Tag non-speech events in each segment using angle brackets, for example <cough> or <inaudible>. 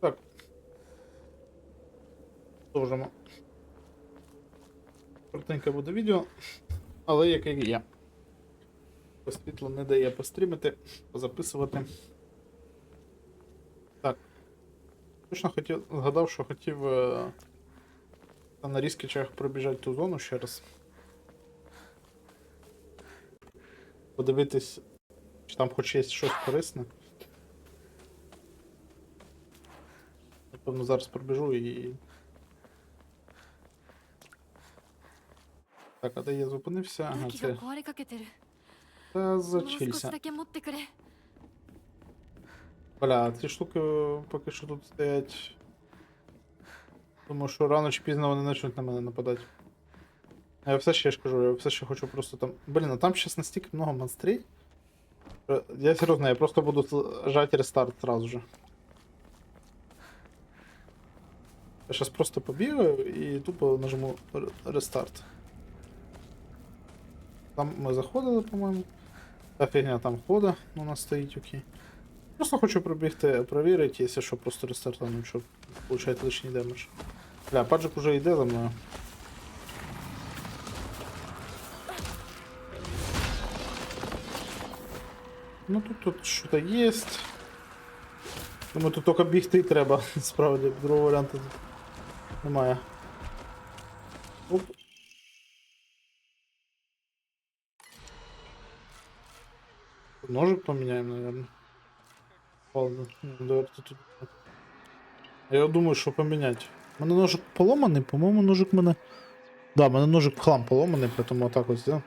Так. Продовжимо. Коротеньке буде відео, але яке є. Бо Світло не дає пострімити, позаписувати. Так. Точно хотів, згадав, що хотів е, на різкічах пробіжати ту зону ще раз. Подивитись, чи там хоч є щось корисне. Певно зараз пробіжу і. Так, а де я зупинився? Ага, це... Та зачилься. Бля, ці штуки поки що тут стоять. Думаю, що рано чи пізно вони почнуть на мене нападати. А я все ще я ж кажу, я все ще хочу просто там. Блін, а там сейчас настільки много монстрей. Я серйозно, я просто буду жать рестарт сразу же. Я зараз просто побігаю і тупо нажму рестарт. Там ми заходили, по-моєму. Та фігня там хода у нас стоїть, окей. Просто хочу пробігти, провірити, якщо що, просто рестартану, щоб получать лишній демедж. Бля, паджик уже йде за мною. Ну тут, тут що-то є. Думаю, тут тільки бігти треба, <laughs> справді, другого варіанту немає. Оп. Ножик поміняємо, наверное. Ладно, тут. Я думаю, що поміняти. У мене ножик поломаний, по-моєму, ножик мене. Да, у мене ножик хлам поломаний, тому отак ось, да?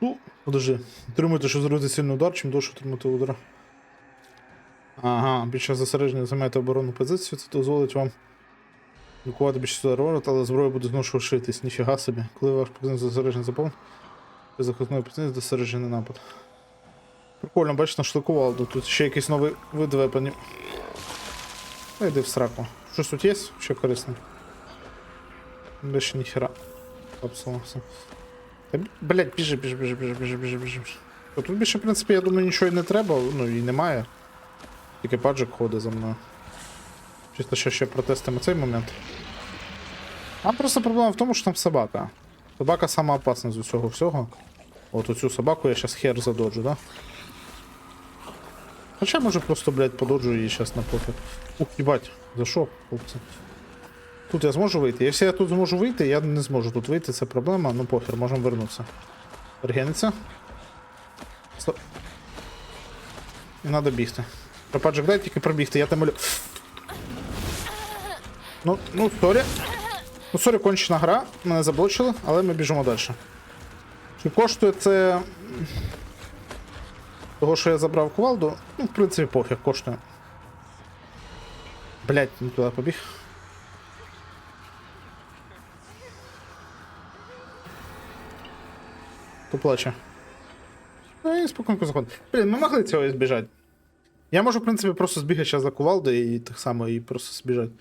Ну, подожди. Тримуйте, що зробити сильний удар, чим довше тримати удар. Ага, під час зосередження займайте оборонну позицію, це дозволить вам лікувати більше удару, але зброя буде знову шитись, ніфіга собі. Коли ваш позиція зосередження заповнен, ви захисної позиції зосереджений напад. Прикольно, бачиш, нашликував, тут ще якийсь новий вид вепонів. Та йди в сраку. Щось тут є? Ще корисне. Більше ніхера. Капсула, все. Та, блядь, біжи, біжи, біжи, біжи, біжи, біжи, біжи. Тут більше, в принципі, я думаю, нічого і не треба, ну і немає. Тільки паджик ходить за мною. Чисто ще ще протестимо цей момент. А просто проблема в тому, що там собака. Собака сама опасна з усього всього. От оцю собаку я зараз хер задоджу, да? Хоча може просто, блядь, пододжу її зараз на пофіг. Ух, їбать, за що, хлопці? Тут я зможу вийти. Якщо я тут зможу вийти, я не зможу тут вийти, це проблема, ну похер, можемо вернутися. Регениться. Стоп. Не треба бігти. Пропаджик, дай тільки пробігти, я тебе молю. Ну, ну, сорі. Ну, сорі, кончена гра, мене заблочили, але ми біжимо далі. Чи коштує це. Того, що я забрав кувалду, ну, в принципі, пофіг, коштує. Блять, не туди побіг. То плаче. Ну і спокійно заходить. Блін, ми могли цього і збіжати. Я можу, в принципі, просто збігати зараз за кувалдою і так само і просто збіжати.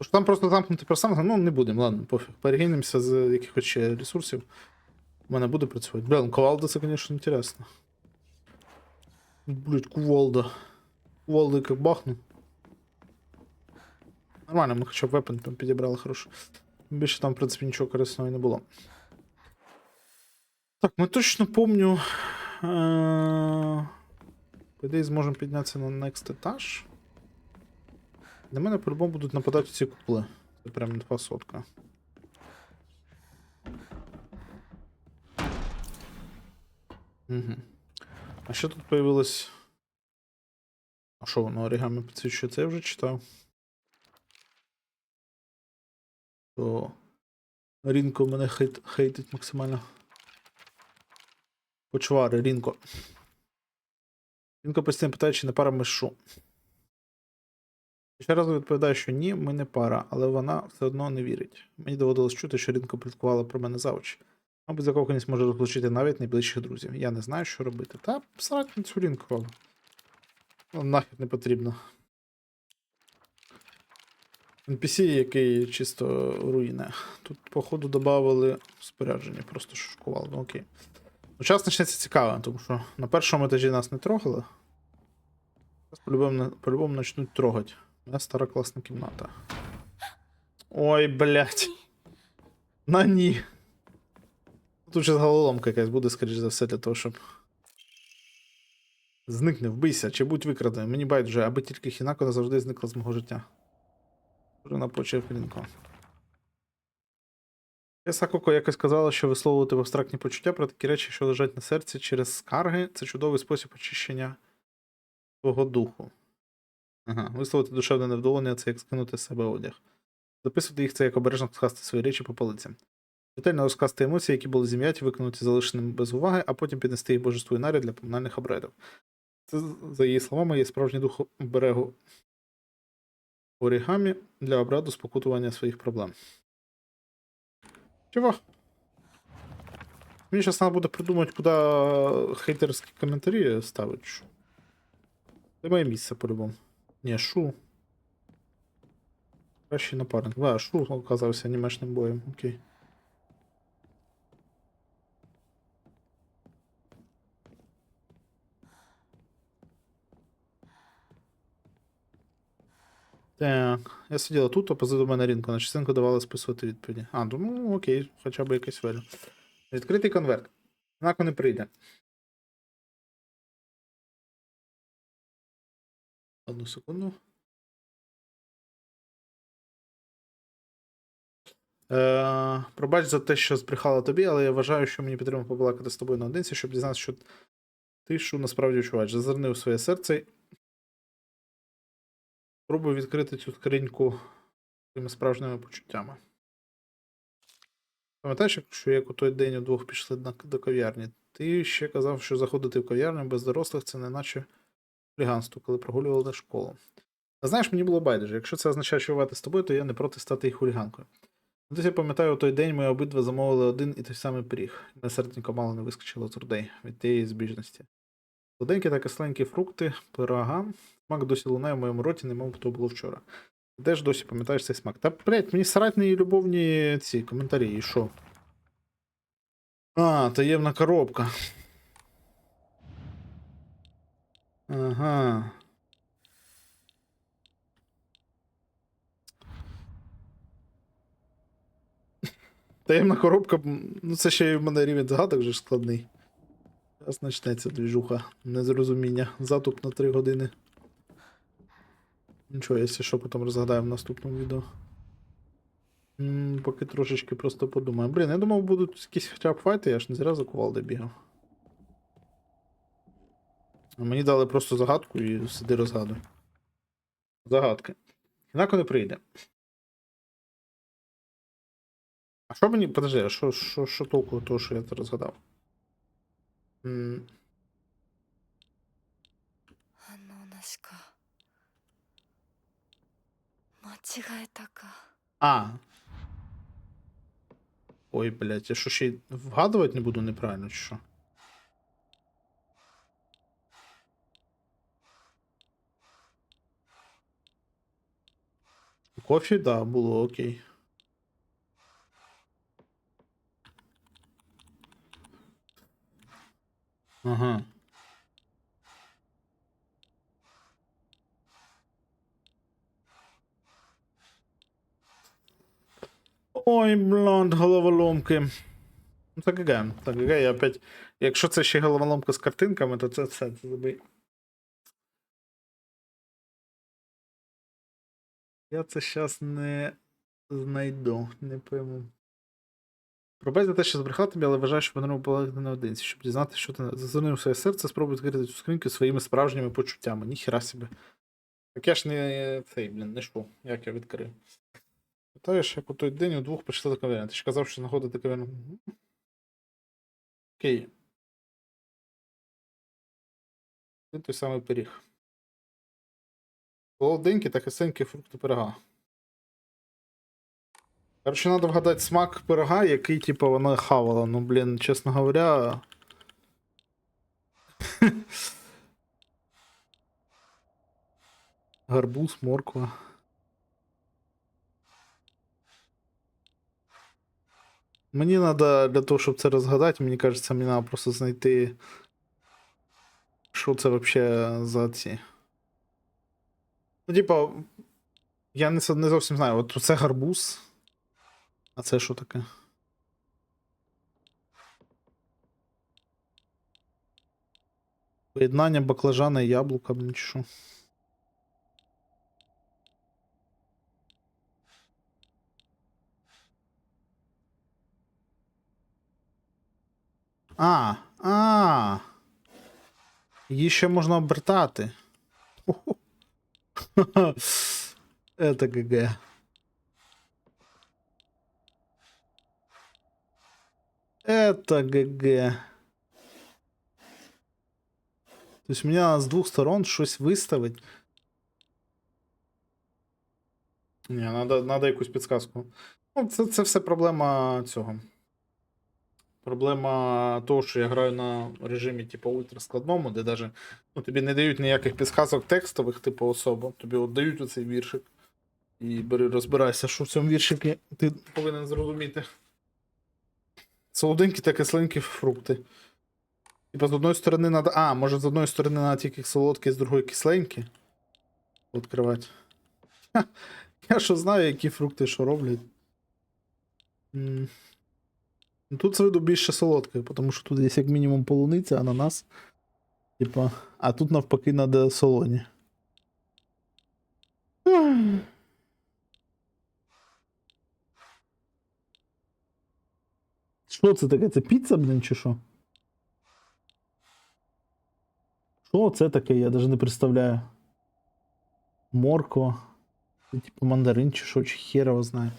Що там просто замкнути персонаж, ну не будемо, ладно, пофіг. Перегинемося з якихось ще ресурсів. У мене буде працювати. Блін, кувалда це, звісно, інтересно. Блять, кувалда. Кувалда як бахну. Нормально, ми хоча б вепен там підібрали хорошо. Більше там, в принципі, нічого корисного і не було. Так, ми точно помню. Е- По ідеї зможемо піднятися на next етаж. На мене по-любому будуть нападати ці купли. Це прям інфа сотка. Угу. А що тут появилось? А що воно оригами підсвічує? Це я вже читав. То Рінко мене хейт, хейтить максимально. Почвари, Рінко. Рінко постійно питає, чи не пара мишу. Ще раз відповідаю, що ні, ми не пара, але вона все одно не вірить. Мені доводилось чути, що Рінко пліткувала про мене завуч. Мабуть, закоханість може розлучити навіть найближчих друзів. Я не знаю, що робити. Та срать на цю Рінко. Ну, нафіг не потрібно. NPC, який чисто руїне. Тут, походу, додавали спорядження, просто шокували. Ну окей. Ну, час почнеться цікаво, тому що на першому етажі нас не трогали. Зараз по-любому, по-любому почнуть трогати. Моя стара класна кімната. Ой, блядь. На ні. Тут ще головоломка якась буде, скоріш за все, для того, щоб. Зникни, вбийся, чи будь викраденим. Мені байдуже, аби тільки Хінако назавжди зникла з мого життя. Вже напочив Рінко. Сакоко якось казала, що висловлювати абстрактні почуття про такі речі, що лежать на серці через скарги, це чудовий спосіб очищення свого духу. Ага, висловити душевне невдоволення це як скинути з себе одяг. Записувати їх це як обережно скласти свої речі по полицям. Ретельно розказати емоції, які були зім'яті, виконуті залишеними без уваги, а потім піднести їх божеству Інарі для поминальних обрядів. Це, за її словами, є справжній дух берегу орігамі для обряду спокутування своїх проблем. Чого? Мені зараз треба буде придумати, куди хейтерські коментарі ставити. Це моє місце по-любому. Ні, шу. Кращий напарник. Да, шу оказався анімешним боєм. Окей. Так, я сиділа тут, а позаду мене ринку. На частинку давали списувати відповіді. А, ну окей, хоча б якась велю. Відкритий конверт. Знако не прийде. Одну секунду. Е, пробач за те, що збрехала тобі, але я вважаю, що мені потрібно побалакати з тобою наодинці, щоб дізнатися, що ти що насправді відчуваєш. Зазирни у своє серце. Спробуй відкрити цю скриньку своїми справжніми почуттями. Пам'ятаєш, що як у той день удвох пішли до кав'ярні? Ти ще казав, що заходити в кав'ярню без дорослих це не наче хуліганство, коли прогулювали школу. А знаєш, мені було байдуже. Якщо це означає, воювати з тобою, то я не проти стати і хуліганкою. Десь я пам'ятаю, у той день ми обидва замовили один і той самий пиріг. Мене серденько мало не вискочило з грудей від тієї збіжності. Солоденькі та кисленькі фрукти, пирога. Смак досі лунає в моєму роті, немов то було вчора. Ти теж досі пам'ятаєш цей смак. Та, блядь, мені срать на її любовні ці коментарі, і що? А, таємна коробка. Ага. Таємна коробка, ну це ще й в мене рівень згадок вже складний. Зараз почнеться двіжуха, незрозуміння. Затуп на 3 години. Нічого, якщо що, потім розгадаємо в наступному відео. М, поки трошечки просто подумаю. Блін, я думав, будуть якісь хоча б файти, я ж не зря за кувалди бігав. Мені дали просто загадку і сиди розгадуй. Загадки. Інако не прийде. А що мені. Подожди, а що що, що толку того, що я це розгадав? М ну, а. Ой, блядь, я що ще й вгадувати не буду неправильно, чи що? Кофі, да, було окей. Ага. Ой, блядь, головоломки. Ну, так ГГ, так я опять. Якщо це ще головоломка з картинками, то це все, це забий. Я це зараз не знайду, не пойму. Пробач за те, що збрехав тобі, але вважаю, що потрібно була наодинці, щоб дізнати, що ти зазирнув своє серце, спробуй відкрити цю скриньку своїми справжніми почуттями. Ніхіра собі. Так я ж не цей, блін, не шпу, як я відкрив. Питаєш, як у той день удвох пішли до кав'ярні. Ти ж казав, що знаходити кав'ярню. Окей. Це той самий пиріг. Солоденькі та кисенькі фрукти пирога. Короче, надо вгадати смак пирога, який, типу, вона хавала. Ну, блін, чесно говоря. <laughs> Гарбуз, морква. Мені треба для того, щоб це розгадати, мені кажеться, мені треба просто знайти. Що це вообще за ці. Ну, типа, Я не, не зовсім знаю. От це гарбуз. А це що таке? Поєднання баклажана і яблука, блін, чи що. А, а. Її ще можна обертати. <laughs> Это ГГ. Это ГГ. То есть меня з двох сторон щось виставить. Ні, надо, надо якусь підсказку. Ну, це, це все проблема цього. Проблема того, що я граю на режимі, типу, ультраскладному, де даже, ну, тобі не дають ніяких підсказок текстових, типу, особо. Тобі от дають оцей віршик. І бери, розбирайся, що в цьому віршикі ти повинен зрозуміти. Солоденькі та кисленькі фрукти. Типа з одної сторони надо. А, може з одної сторони надо тільки солодкі, з другої кисленькі. Відкривати. Ха, Я що знаю, які фрукти що роблять. Ну, Тут з виду більше солодке, тому що тут є як мінімум полуниця, ананас. Типа, а тут навпаки надо солоні. Що це таке? Це піца, блін, чи що? Що це таке? Я навіть не представляю. Морква. Це типу мандарин чи що, чи хер його знає.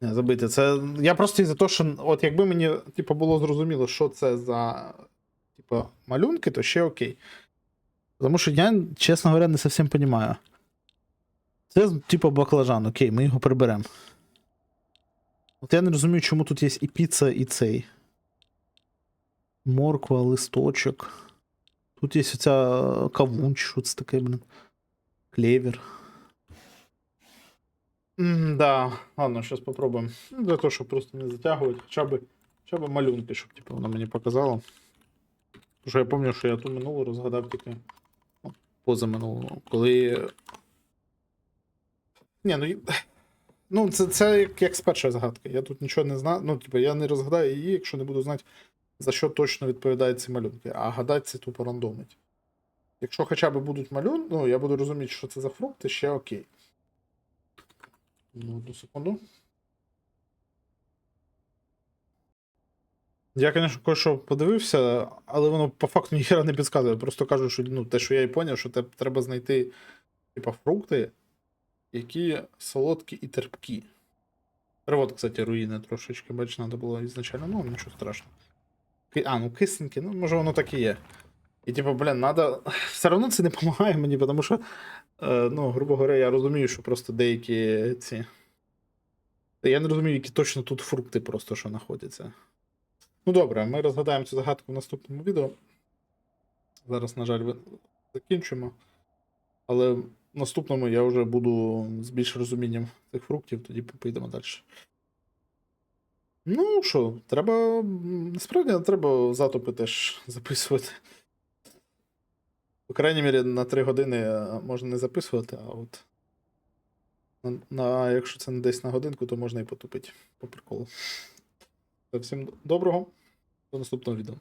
Забити. Це. Я просто із-за того, що от якби мені типу, було зрозуміло, що це за типу, малюнки, то ще окей. Тому що я, чесно говоря, не зовсім розумію. Це, типу, баклажан, окей, ми його приберемо. От я не розумію, чому тут є і піца, і цей. Морква, листочок. Тут є оця кавун, чи що це таке, блін. Клевер. М, Да, ладно, сейчас попробуем. Ну, Для того, щоб просто не затягувати, хоча б, хоча б малюнки, щоб типу, вона мені показала. Тому що я пам'ятаю, що я ту минулу розгадав тільки ну, позаминулу, коли. Ні, ну. Ну, це, це як, як з першої загадки. Я тут нічого не знаю. Ну, типу, я не розгадаю її, якщо не буду знати, за що точно відповідають ці малюнки. А гадати це тупо рандомить. Якщо хоча б будуть малюнки, ну, я буду розуміти, що це за фрукти, ще окей. Ну, одну секунду. Я, звісно, кое-що подивився, але воно по факту ніхера не підказує. Просто кажу, що ну, те, що я і поняв, що треба знайти типа, фрукти, які солодкі і терпкі. Перевод, кстати, руїни трошечки, бач, треба було ізначально, ну нічого страшного. А, ну кисленькі, ну може воно так і є. І типу, блін, надо. <laughs> Все одно це не допомагає мені, тому що, е, ну, грубо говоря, я розумію, що просто деякі ці. Я не розумію, які точно тут фрукти просто що знаходяться. Ну добре, ми розгадаємо цю загадку в наступному відео. Зараз, на жаль, закінчимо. Але в наступному я вже буду з більш розумінням цих фруктів, тоді поїдемо далі. Ну що, треба. Насправді треба затопи теж записувати. По крайній мірі, на 3 години е, можна не записувати, а от. На, на, якщо це не десь на годинку, то можна і потупити по приколу. Всім доброго. До наступного відео.